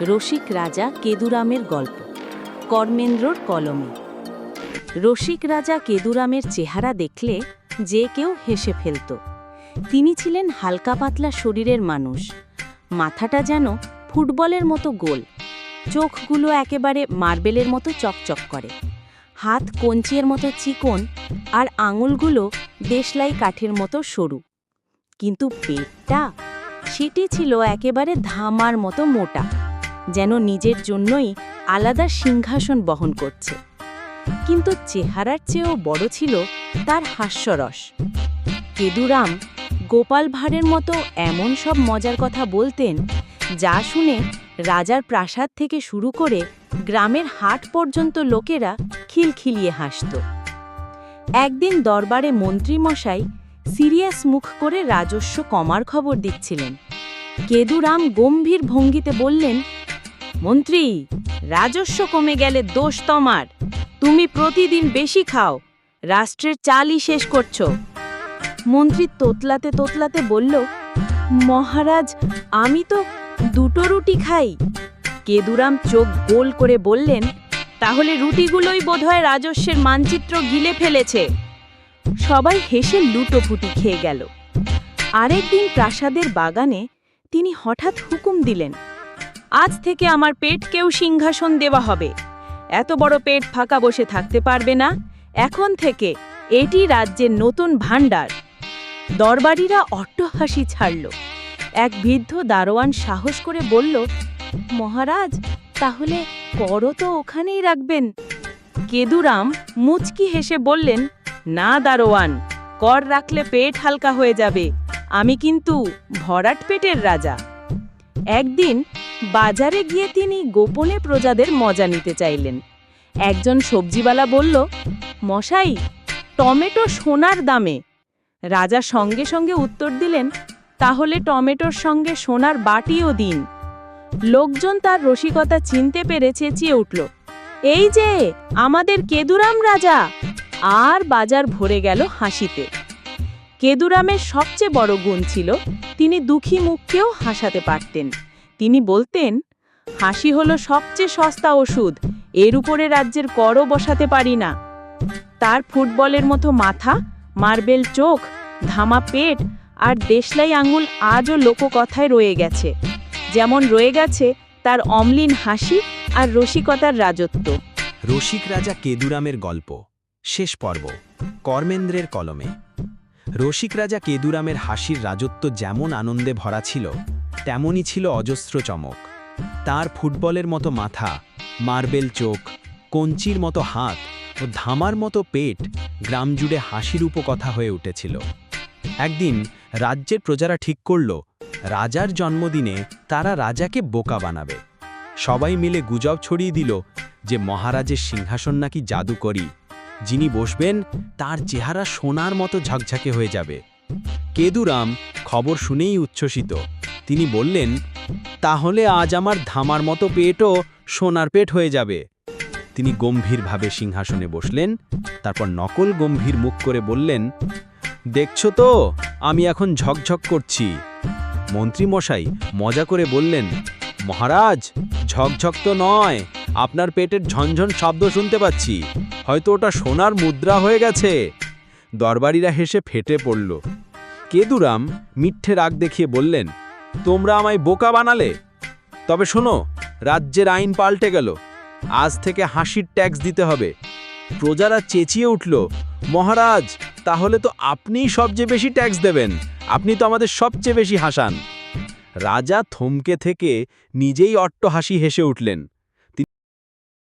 রসিক রাজা কেদুরামের গল্প। কর্মেন্দ্রর কলমে। রসিক রাজা কেদুরামের চেহারা দেখলে যে কেউ হেসে ফেলত। তিনি ছিলেন হালকা পাতলা শরীরের মানুষ। মাথাটা যেন ফুটবলের মতো গোল। চোখগুলো একেবারে মার্বেলের মতো চকচক করে। হাত কঞ্চির মতো চিকন আর আঙুলগুলো দেশলাই কাঠের মতো সরু। কিন্তু পেটটা সেটি ছিল একেবারে ধামার মতো মোটা। যেন নিজের জন্যই আলাদা সিংহাসন বহন করছে। কিন্তু চেহারার চেয়েও বড় ছিল তার হাস্যরস। কেদুরাম গোপাল ভাঁড়ের মতো এমন সব মজার কথা বলতেন যা শুনে রাজার প্রাসাদ থেকে শুরু করে গ্রামের হাট পর্যন্ত লোকেরা খিলখিলিয়ে হাসত। একদিন দরবারে মন্ত্রীমশাই সিরিয়াস মুখ করে রাজস্ব কমার খবর দিচ্ছিলেন। কেদুরাম গম্ভীর ভঙ্গিতে বললেন মন্ত্রী, রাজস্ব কমে গেলে দোষ তোমার। তুমি প্রতিদিন বেশি খাও, রাষ্ট্রের চালই শেষ করছ। মন্ত্রী তোতলাতে তোতলাতে বলল, মহারাজ, আমি তো দুটো রুটি খাই। কেদুরাম চোখ গোল করে বললেন, তাহলে রুটিগুলোই বোধহয় রাজস্বের মানচিত্র গিলে ফেলেছে। সবাই হেসে লুটোপুটি খেয়ে গেল। আরেকদিন প্রাসাদের বাগানে তিনি হঠাৎ হুকুম দিলেন আজ থেকে আমার পেটকেও সিংহাসন দেওয়া হবে। এত বড় পেট ফাঁকা বসে থাকতে পারবে না। এখন থেকে এটি রাজ্যের নতুন ভাণ্ডার। দরবারিরা অট্টহাসি ছাড়ল। এক বৃদ্ধ দারোয়ান সাহস করে বলল, মহারাজ, তাহলে করও তো ওখানেই রাখবেন। কেদুরাম মুচকি হেসে বললেন, না দারোয়ান, কর রাখলে পেট হালকা হয়ে যাবে। আমি কিন্তু ভরাট পেটের রাজা। একদিন বাজারে গিয়ে তিনি গোপনে প্রজাদের মজা নিতে চাইলেন। একজন সবজিওয়ালা বলল, মশাই, টমেটো সোনার দামে। রাজা সঙ্গে সঙ্গে উত্তর দিলেন, তাহলে টমেটোর সঙ্গে সোনার বাটিও দিন। লোকজন তার রসিকতা চিনতে পেরে চেঁচিয়ে উঠল, এই যে, আমাদের কেদুরাম রাজা! আর বাজার ভরে গেল হাসিতে। কেদুরামের সবচেয়ে বড় গুণ ছিল, তিনি দুঃখী মুখকেও হাসাতে পারতেন। তিনি বলতেন, হাসি হলো সবচেয়ে সস্তা ওষুধ, এর উপরে রাজ্যের করও বসাতে পারি না। তার ফুটবলের মতো মাথা, মার্বেল চোখ, ধামা পেট আর দেশলাই আঙুল আজও লোককথায় রয়ে গেছে। যেমন রয়ে গেছে তার অম্লিন হাসি আর রসিকতার রাজত্ব। রসিক রাজা কেদুরামের গল্প, শেষ পর্ব, কর্মেন্দ্রের কলমে। রসিক রাজা কেদুরামের হাসির রাজত্ব যেমন আনন্দে ভরা ছিল তেমনই ছিল অজস্র চমক। তার ফুটবলের মতো মাথা, মার্বেল চোখ, কঞ্চির মতো হাত ও ধামার মতো পেট গ্রাম জুড়ে হাসির উপকথা হয়ে উঠেছিল। একদিন রাজ্যের প্রজারা ঠিক করল, রাজার জন্মদিনে তারা রাজাকে বোকা বানাবে। সবাই মিলে গুজব ছড়িয়ে দিল যে মহারাজের সিংহাসন নাকি জাদুকরি, যিনি বসবেন তার চেহারা সোনার মতো ঝকঝকে হয়ে যাবে। কেদুরাম খবর শুনেই উচ্ছ্বসিত। তিনি বললেন, তাহলে আজ আমার ধামার মতো পেটও সোনার পেট হয়ে যাবে। তিনি গম্ভীরভাবে সিংহাসনে বসলেন, তারপর নকল গম্ভীর মুখ করে বললেন, দেখছ তো, আমি এখন ঝকঝক করছি। মন্ত্রীমশাই মজা করে বললেন, মহারাজ, ঝকঝক তো নয়, আপনার পেটের ঝনঝন শব্দ শুনতে পাচ্ছি। হয়তো ওটা সোনার মুদ্রা হয়ে গেছে। দরবারিরা হেসে ফেটে পড়ল। কেদুরাম মিথ্যে রাগ দেখিয়ে বললেন তোমরা আমায় বোকা বানালে? তবে শোনো, রাজ্যের আইন পাল্টে গেল। আজ থেকে হাসির ট্যাক্স দিতে হবে। প্রজারা চেঁচিয়ে উঠল, মহারাজ, তাহলে তো আপনিই সবচেয়ে বেশি ট্যাক্স দেবেন। আপনি তো আমাদের সবচেয়ে বেশি হাসান। রাজা থমকে থেকে নিজেই অট্ট হাসি হেসে উঠলেন।